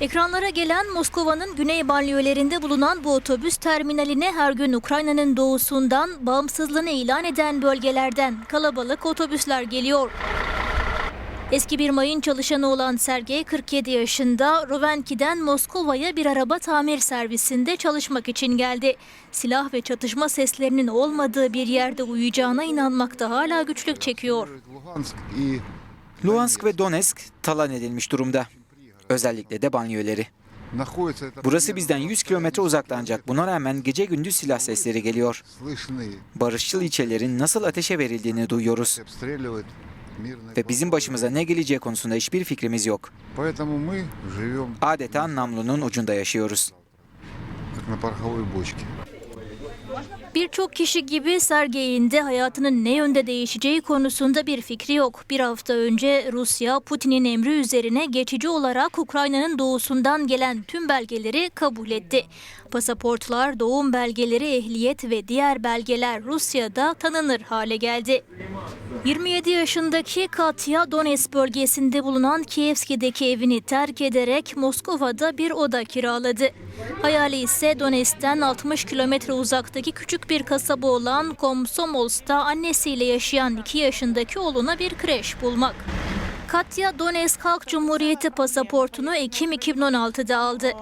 Ekranlara gelen Moskova'nın güney banliyölerinde bulunan bu otobüs terminaline her gün Ukrayna'nın doğusundan bağımsızlığını ilan eden bölgelerden kalabalık otobüsler geliyor. Eski bir mayın çalışanı olan Sergey 47 yaşında Rovenki'den Moskova'ya bir araba tamir servisinde çalışmak için geldi. Silah ve çatışma seslerinin olmadığı bir yerde uyuyacağına inanmakta hala güçlük çekiyor. Luhansk ve Donetsk talan edilmiş durumda. Özellikle de banyoları. Burası bizden 100 kilometre uzakta ancak buna rağmen gece gündüz silah sesleri geliyor. Barışçıl ilçelerin nasıl ateşe verildiğini duyuyoruz. Ve bizim başımıza ne geleceği konusunda hiçbir fikrimiz yok. Adeta namlunun ucunda yaşıyoruz. Birçok kişi gibi Sergey'in de hayatının ne yönde değişeceği konusunda bir fikri yok. Bir hafta önce Rusya, Putin'in emri üzerine geçici olarak Ukrayna'nın doğusundan gelen tüm belgeleri kabul etti. Pasaportlar, doğum belgeleri, ehliyet ve diğer belgeler Rusya'da tanınır hale geldi. 27 yaşındaki Katya Donetsk bölgesinde bulunan Kievski'deki evini terk ederek Moskova'da bir oda kiraladı. Hayali ise Donetsk'ten 60 kilometre uzaktaki küçük bir kasaba olan Komsomolsk'ta annesiyle yaşayan 2 yaşındaki oğluna bir kreş bulmak. Katya Donetsk Halk Cumhuriyeti pasaportunu Ekim 2016'da aldı.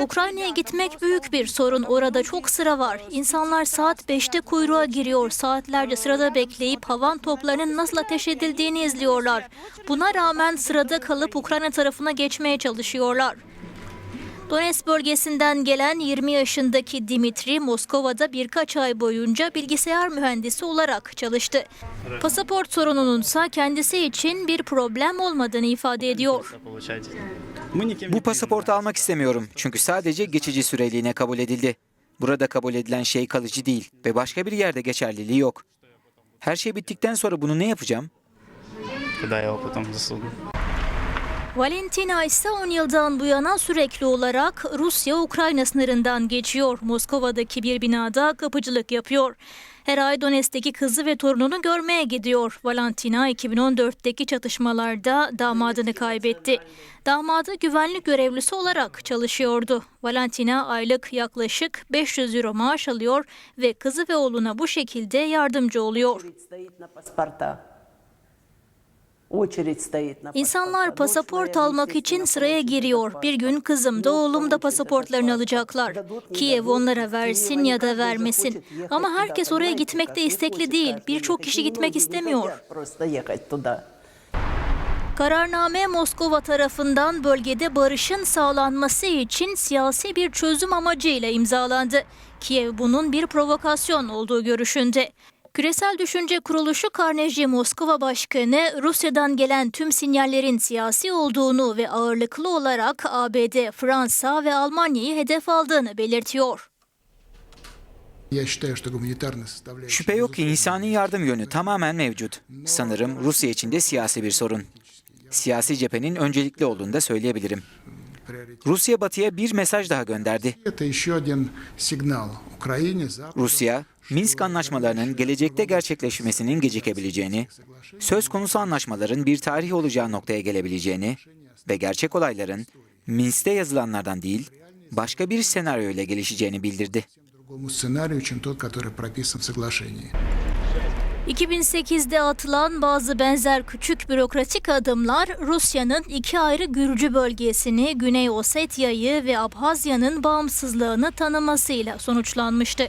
Ukrayna'ya gitmek büyük bir sorun. Orada çok sıra var. İnsanlar saat 5'te kuyruğa giriyor. Saatlerce sırada bekleyip havan toplarının nasıl ateş edildiğini izliyorlar. Buna rağmen sırada kalıp Ukrayna tarafına geçmeye çalışıyorlar. Donetsk bölgesinden gelen 20 yaşındaki Dimitri Moskova'da birkaç ay boyunca bilgisayar mühendisi olarak çalıştı. Pasaport sorunununsa kendisi için bir problem olmadığını ifade ediyor. получать. Мы никем Bu не pasaportu almak istemiyorum çünkü sadece geçici süreliğine kabul edildi. Burada kabul edilen şey kalıcı değil ve başka bir yerde geçerliliği yok. Her şey bittikten sonra bunu ne yapacağım? признаны, когда я его потом засуну. Valentina ise 10 yıldan bu yana sürekli olarak Rusya-Ukrayna sınırından geçiyor. Moskova'daki bir binada kapıcılık yapıyor. Her ay Donetsk'teki kızı ve torununu görmeye gidiyor. Valentina 2014'teki çatışmalarda damadını kaybetti. Damadı güvenlik görevlisi olarak çalışıyordu. Valentina aylık yaklaşık 500 euro maaş alıyor ve kızı ve oğluna bu şekilde yardımcı oluyor. İnsanlar pasaport almak için sıraya giriyor. Bir gün kızım da oğlum da pasaportlarını alacaklar. Kiev onlara versin ya da vermesin. Ama herkes oraya gitmekte istekli değil. Birçok kişi gitmek istemiyor. Kararname Moskova tarafından bölgede barışın sağlanması için siyasi bir çözüm amacıyla imzalandı. Kiev bunun bir provokasyon olduğu görüşünde. Küresel Düşünce Kuruluşu Carnegie Moskova Başkanı Rusya'dan gelen tüm sinyallerin siyasi olduğunu ve ağırlıklı olarak ABD, Fransa ve Almanya'yı hedef aldığını belirtiyor. Şüphe yok ki insani yardım yönü tamamen mevcut. Sanırım Rusya için de siyasi bir sorun. Siyasi cephenin öncelikli olduğunu da söyleyebilirim. Rusya batıya bir mesaj daha gönderdi. Rusya, Minsk anlaşmalarının gelecekte gerçekleşmesinin gecikebileceğini, söz konusu anlaşmaların bir tarih olacağı noktaya gelebileceğini ve gerçek olayların Minsk'te yazılanlardan değil, başka bir senaryo ile gelişeceğini bildirdi. 2008'de atılan bazı benzer küçük bürokratik adımlar Rusya'nın iki ayrı Gürcü bölgesini, Güney Osetya'yı ve Abhazya'nın bağımsızlığını tanımasıyla sonuçlanmıştı.